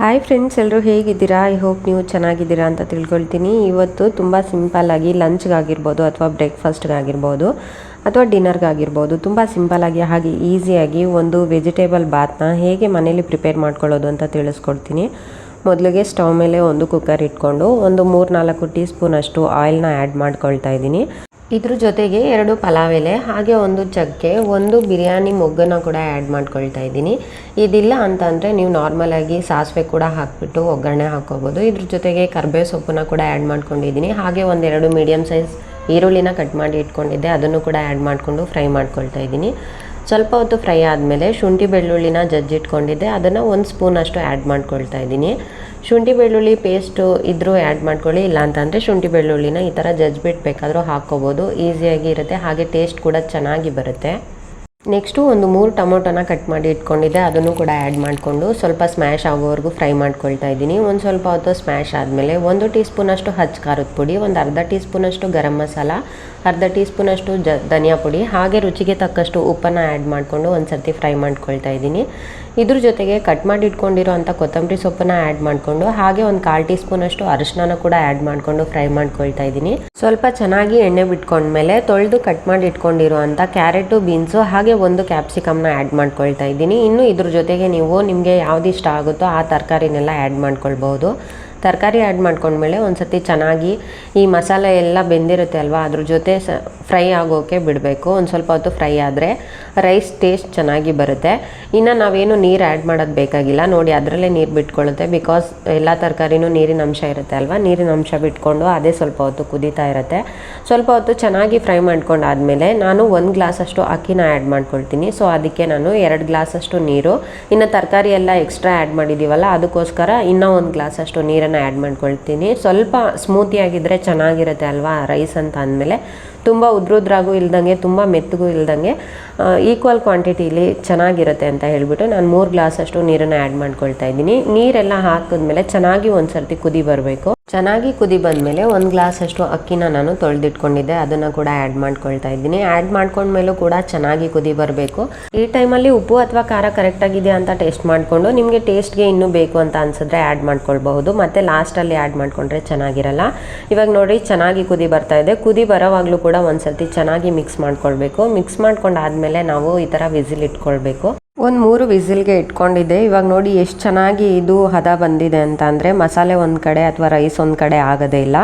Hi friends ಎಲ್ಲರೂ ಹೇಗಿದ್ದೀರಾ? I hope ನೀವು ಚೆನ್ನಾಗಿದ್ದೀರಾ ಅಂತ ತಿಳ್ಕೊಳ್ತೀನಿ. ಇವತ್ತು ತುಂಬ ಸಿಂಪಲ್ಲಾಗಿ ಲಂಚ್ಗಾಗಿರ್ಬೋದು ಅಥವಾ ಬ್ರೇಕ್ಫಾಸ್ಟ್ಗಾಗಿರ್ಬೋದು ಅಥವಾ ಡಿನ್ನರ್ಗಾಗಿರ್ಬೋದು ತುಂಬ ಸಿಂಪಲ್ಲಾಗಿ ಹಾಗೆ ಈಸಿಯಾಗಿ ಒಂದು ವೆಜಿಟೇಬಲ್ ಬಾತ್ನ ಹೇಗೆ ಮನೇಲಿ ಪ್ರಿಪೇರ್ ಮಾಡ್ಕೊಳ್ಳೋದು ಅಂತ ತಿಳಿಸ್ಕೊಡ್ತೀನಿ. ಮೊದಲಿಗೆ ಸ್ಟವ್ ಮೇಲೆ ಒಂದು ಕುಕ್ಕರ್ ಇಟ್ಕೊಂಡು ಒಂದು ಮೂರು ನಾಲ್ಕು ಟೀ ಸ್ಪೂನಷ್ಟು ಆಯಿಲ್ನ ಆ್ಯಡ್ ಮಾಡ್ಕೊಳ್ತಾ ಇದ್ದೀನಿ. ಇದ್ರ ಜೊತೆಗೆ ಎರಡು ಪಲಾವ್ ಎಲೆ ಹಾಗೆ ಒಂದು ಚಕ್ಕೆ, ಒಂದು ಬಿರಿಯಾನಿ ಮೊಗ್ಗನ್ನು ಕೂಡ ಆ್ಯಡ್ ಮಾಡ್ಕೊಳ್ತಾ ಇದ್ದೀನಿ. ಇದಿಲ್ಲ ಅಂತಂದರೆ ನೀವು ನಾರ್ಮಲಾಗಿ ಸಾಸಿವೆ ಕೂಡ ಹಾಕಿಬಿಟ್ಟು ಒಗ್ಗರಣೆ ಹಾಕ್ಕೋಬೋದು. ಇದ್ರ ಜೊತೆಗೆ ಕರ್ಬೇವು ಸೊಪ್ಪನ್ನ ಕೂಡ ಆ್ಯಡ್ ಮಾಡ್ಕೊಂಡಿದ್ದೀನಿ. ಹಾಗೆ ಒಂದೆರಡು ಮೀಡಿಯಮ್ ಸೈಜ್ ಈರುಳ್ಳಿನ ಕಟ್ ಮಾಡಿ ಇಟ್ಕೊಂಡಿದ್ದೆ, ಅದನ್ನು ಕೂಡ ಆ್ಯಡ್ ಮಾಡಿಕೊಂಡು ಫ್ರೈ ಮಾಡ್ಕೊಳ್ತಾ ಇದ್ದೀನಿ. ಸ್ವಲ್ಪ ಹೊತ್ತು ಫ್ರೈ ಆದಮೇಲೆ ಶುಂಠಿ ಬೆಳ್ಳುಳ್ಳಿನ ಜಜ್ಜಿಟ್ಕೊಂಡಿದ್ದೆ. ಅದನ್ನು ಒಂದು ಸ್ಪೂನಷ್ಟು ಆ್ಯಡ್ ಮಾಡ್ಕೊಳ್ತಾ ಇದ್ದೀನಿ. ಶುಂಠಿ ಬೆಳ್ಳುಳ್ಳಿ ಪೇಸ್ಟು ಇದ್ದರೂ ಆ್ಯಡ್ ಮಾಡ್ಕೊಳ್ಳಿ. ಇಲ್ಲ ಅಂತಂದರೆ ಶುಂಠಿ ಬೆಳ್ಳುಳ್ಳಿನ ಈ ಥರ ಜಜ್ಜಿಬಿಟ್ಟು ಬೇಕಾದರೂ ಹಾಕ್ಕೋಬೋದು ಈಸಿಯಾಗಿ ಇರುತ್ತೆ. ಹಾಗೆ ಟೇಸ್ಟ್ ಕೂಡ ಚೆನ್ನಾಗಿ ಬರುತ್ತೆ. ನೆಕ್ಸ್ಟು ಒಂದು ಮೂರು ಟೊಮೊಟೊನ ಕಟ್ ಮಾಡಿ ಇಟ್ಕೊಂಡಿದ್ದೆ, ಅದನ್ನು ಕೂಡ ಆ್ಯಡ್ ಮಾಡಿಕೊಂಡು ಸ್ವಲ್ಪ ಸ್ಮ್ಯಾಶ್ ಆಗೋವರೆಗೂ ಫ್ರೈ ಮಾಡ್ಕೊಳ್ತಾ ಇದ್ದೀನಿ. ಒಂದು ಸ್ವಲ್ಪ ಹೊತ್ತು ಸ್ಮ್ಯಾಶ್ ಆದಮೇಲೆ ಒಂದು ಟೀ ಸ್ಪೂನಷ್ಟು ಹಚ್ ಖಾರದ ಪುಡಿ, ಒಂದು ಅರ್ಧ ಟೀ ಸ್ಪೂನಷ್ಟು ಗರಂ ಮಸಾಲ, ಅರ್ಧ ಟೀ ಸ್ಪೂನಷ್ಟು ಜ, ಧನಿಯಾ ಪುಡಿ, ಹಾಗೆ ರುಚಿಗೆ ತಕ್ಕಷ್ಟು ಉಪ್ಪನ್ನ ಆ್ಯಡ್ ಮಾಡಿಕೊಂಡು ಒಂದು ಸರ್ತಿ ಫ್ರೈ ಮಾಡ್ಕೊಳ್ತಾ ಇದ್ದೀನಿ. ಇದ್ರ ಜೊತೆಗೆ ಕಟ್ ಮಾಡಿ ಇಟ್ಕೊಂಡಿರೋ ಅಂಥ ಕೊತ್ತಂಬರಿ ಸೊಪ್ಪನ್ನ ಆ್ಯಡ್ ಮಾಡಿಕೊಂಡು, ಹಾಗೆ ಒಂದು ಕಾಲು ಟೀ ಸ್ಪೂನಷ್ಟು ಅರಿಶಿನ ಕೂಡ ಆ್ಯಡ್ ಮಾಡಿಕೊಂಡು ಫ್ರೈ ಮಾಡ್ಕೊಳ್ತಾ ಇದ್ದೀನಿ. ಸ್ವಲ್ಪ ಚೆನ್ನಾಗಿ ಎಣ್ಣೆ ಬಿಟ್ಕೊಂಡ್ಮೇಲೆ ತೊಳೆದು ಕಟ್ ಮಾಡಿ ಇಟ್ಕೊಂಡಿರೋ ಅಂಥ ಕ್ಯಾರೆಟು ಬೀನ್ಸು ಹಾಗೆ ಒಂದು ಕ್ಯಾಪ್ಸಿಕಮ್ನ ಆ್ಯಡ್ ಮಾಡ್ಕೊಳ್ತಾ ಇದ್ದೀನಿ. ಇನ್ನು ಇದ್ರ ಜೊತೆಗೆ ನೀವು ನಿಮಗೆ ಯಾವ್ದು ಇಷ್ಟ ಆಗುತ್ತೋ ಆ ತರಕಾರಿನೆಲ್ಲ ಆ್ಯಡ್ ಮಾಡ್ಕೊಳ್ಬೋದು ತರಕಾರಿ ಆ್ಯಡ್ ಮಾಡ್ಕೊಂಡ್ಮೇಲೆ ಒಂದು ಸತಿ ಚೆನ್ನಾಗಿ ಈ ಮಸಾಲೆ ಎಲ್ಲ ಬೆಂದಿರುತ್ತೆ ಅಲ್ವಾ? ಅದ್ರ ಜೊತೆ ಸ ಫ್ರೈ ಆಗೋಕ್ಕೆ ಬಿಡಬೇಕು. ಒಂದು ಸ್ವಲ್ಪ ಹೊತ್ತು ಫ್ರೈ ಆದರೆ ರೈಸ್ ಟೇಸ್ಟ್ ಚೆನ್ನಾಗಿ ಬರುತ್ತೆ. ಇನ್ನು ನಾವೇನು ನೀರು ಆ್ಯಡ್ ಮಾಡೋದು ಬೇಕಾಗಿಲ್ಲ. ನೋಡಿ, ಅದರಲ್ಲೇ ನೀರು ಬಿಟ್ಕೊಳ್ಳುತ್ತೆ. ಬಿಕಾಸ್ ಎಲ್ಲ ತರಕಾರಿನೂ ನೀರಿನ ಅಂಶ ಇರುತ್ತೆ ಅಲ್ವಾ? ನೀರಿನ ಅಂಶ ಬಿಟ್ಕೊಂಡು ಅದೇ ಸ್ವಲ್ಪ ಹೊತ್ತು ಕುದೀತಾ ಇರುತ್ತೆ. ಸ್ವಲ್ಪ ಹೊತ್ತು ಚೆನ್ನಾಗಿ ಫ್ರೈ ಮಾಡ್ಕೊಂಡಾದಮೇಲೆ ನಾನು ಒಂದು ಗ್ಲಾಸಷ್ಟು ಅಕ್ಕಿನ ಆ್ಯಡ್ ಮಾಡ್ಕೊಳ್ತೀನಿ. ಸೊ ಅದಕ್ಕೆ ನಾನು ಎರಡು ಗ್ಲಾಸಷ್ಟು ನೀರು. ಇನ್ನು ತರಕಾರಿ ಎಲ್ಲ ಎಕ್ಸ್ಟ್ರಾ ಆ್ಯಡ್ ಮಾಡಿದ್ದೀವಲ್ಲ ಅದಕ್ಕೋಸ್ಕರ ಇನ್ನೂ ಒಂದು ಗ್ಲಾಸಷ್ಟು ನೀರನ್ನು ಆ್ಯಡ್ ಮಾಡ್ಕೊಳ್ತೀನಿ. ಸ್ವಲ್ಪ ಸ್ಮೂತಿಯಾಗಿದ್ದರೆ ಚೆನ್ನಾಗಿರುತ್ತೆ ಅಲ್ವಾ ರೈಸ್ ಅಂತ ಅಂದಮೇಲೆ. ತುಂಬ ಉದ್ರುದ್ರಾಗೂ ಇಲ್ದಂಗೆ, ತುಂಬ ಮೆತ್ತಗೂ ಇಲ್ದಂಗೆ ಈಕ್ವಲ್ ಕ್ವಾಂಟಿಟಿಲಿ ಚೆನ್ನಾಗಿರುತ್ತೆ ಅಂತ ಹೇಳಿಬಿಟ್ಟು ನಾನು ಮೂರು ಗ್ಲಾಸಷ್ಟು ನೀರನ್ನು ಆ್ಯಡ್ ಮಾಡ್ಕೊಳ್ತಾ ಇದ್ದೀನಿ. ನೀರೆಲ್ಲ ಹಾಕಿದ್ಮೇಲೆ ಚೆನ್ನಾಗಿ ಒಂದು ಸರ್ತಿ ಕುದಿ ಬರಬೇಕು. ಚೆನ್ನಾಗಿ ಕುದಿ ಬಂದಮೇಲೆ ಒಂದು ಗ್ಲಾಸಷ್ಟು ಅಕ್ಕಿನ ನಾನು ತೊಳೆದಿಟ್ಕೊಂಡಿದ್ದೆ. ಅದನ್ನು ಕೂಡ ಆ್ಯಡ್ ಮಾಡ್ಕೊಳ್ತಾ ಇದ್ದೀನಿ. ಆ್ಯಡ್ ಮಾಡ್ಕೊಂಡ್ಮೇಲೂ ಕೂಡ ಚೆನ್ನಾಗಿ ಕುದಿ ಬರಬೇಕು. ಈ ಟೈಮಲ್ಲಿ ಉಪ್ಪು ಅಥವಾ ಖಾರ ಕರೆಕ್ಟಾಗಿದೆ ಅಂತ ಟೇಸ್ಟ್ ಮಾಡಿಕೊಂಡು ನಿಮಗೆ ಟೇಸ್ಟ್ಗೆ ಇನ್ನೂ ಬೇಕು ಅಂತ ಅನ್ಸಿದ್ರೆ ಆ್ಯಡ್ ಮಾಡ್ಕೊಳ್ಬಹುದು. ಮತ್ತು ಲಾಸ್ಟಲ್ಲಿ ಆ್ಯಡ್ ಮಾಡಿಕೊಂಡ್ರೆ ಚೆನ್ನಾಗಿರಲ್ಲ. ಇವಾಗ ನೋಡಿ ಚೆನ್ನಾಗಿ ಕುದಿ ಬರ್ತಾ ಇದೆ. ಕುದಿ ಬರೋವಾಗಲೂ ಕೂಡ ಒಂದ್ಸತಿ ಚೆನ್ನಾಗಿ ಮಿಕ್ಸ್ ಮಾಡ್ಕೊಳ್ಬೇಕು. ಮಿಕ್ಸ್ ಮಾಡ್ಕೊಂಡಾದ್ಮೇಲೆ ನಾವು ಈ ಥರ ವಿಸಿಲ್ ಇಟ್ಕೊಳ್ಬೇಕು. ಒಂದು ಮೂರು ವಿಸಿಲ್ಗೆ ಇಟ್ಕೊಂಡಿದ್ದೆ. ಇವಾಗ ನೋಡಿ ಎಷ್ಟು ಚೆನ್ನಾಗಿ ಇದು ಹದ ಬಂದಿದೆ ಅಂತ ಅಂದರೆ ಮಸಾಲೆ ಒಂದು ಕಡೆ ಅಥವಾ ರೈಸ್ ಒಂದು ಕಡೆ ಆಗೋದೇ ಇಲ್ಲ.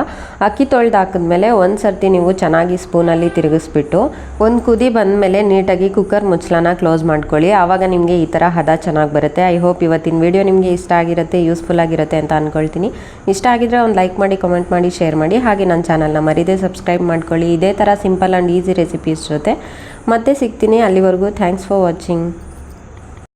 ಅಕ್ಕಿ ತೊಳೆದು ಹಾಕಿದ್ಮೇಲೆ ಒಂದು ಸರ್ತಿ ನೀವು ಚೆನ್ನಾಗಿ ಸ್ಪೂನಲ್ಲಿ ತಿರುಗಿಸ್ಬಿಟ್ಟು ಒಂದು ಕುದಿ ಬಂದಮೇಲೆ ನೀಟಾಗಿ ಕುಕ್ಕರ್ ಮುಚ್ಚಲನ ಕ್ಲೋಸ್ ಮಾಡ್ಕೊಳ್ಳಿ. ಆವಾಗ ನಿಮಗೆ ಈ ಥರ ಹದ ಚೆನ್ನಾಗಿ ಬರುತ್ತೆ. ಐ ಹೋಪ್ ಇವತ್ತಿನ ವಿಡಿಯೋ ನಿಮಗೆ ಇಷ್ಟ ಆಗಿರುತ್ತೆ ಯೂಸ್ಫುಲ್ ಆಗಿರುತ್ತೆ ಅಂತ ಅಂದ್ಕೊಳ್ತೀನಿ ಇಷ್ಟ ಆಗಿದ್ರೆ ಒಂದು ಲೈಕ್ ಮಾಡಿ ಕಮೆಂಟ್ ಮಾಡಿ ಶೇರ್ ಮಾಡಿ. ಹಾಗೆ ನನ್ನ ಚಾನಲ್ನ ಮರೀದೆ ಸಬ್ಸ್ಕ್ರೈಬ್ ಮಾಡ್ಕೊಳ್ಳಿ. ಇದೇ ಥರ ಸಿಂಪಲ್ ಆ್ಯಂಡ್ ಈಸಿ ರೆಸಿಪೀಸ್ ಜೊತೆ ಮತ್ತೆ ಸಿಗ್ತೀನಿ ಅಲ್ಲಿವರೆಗೂ. Thanks for watching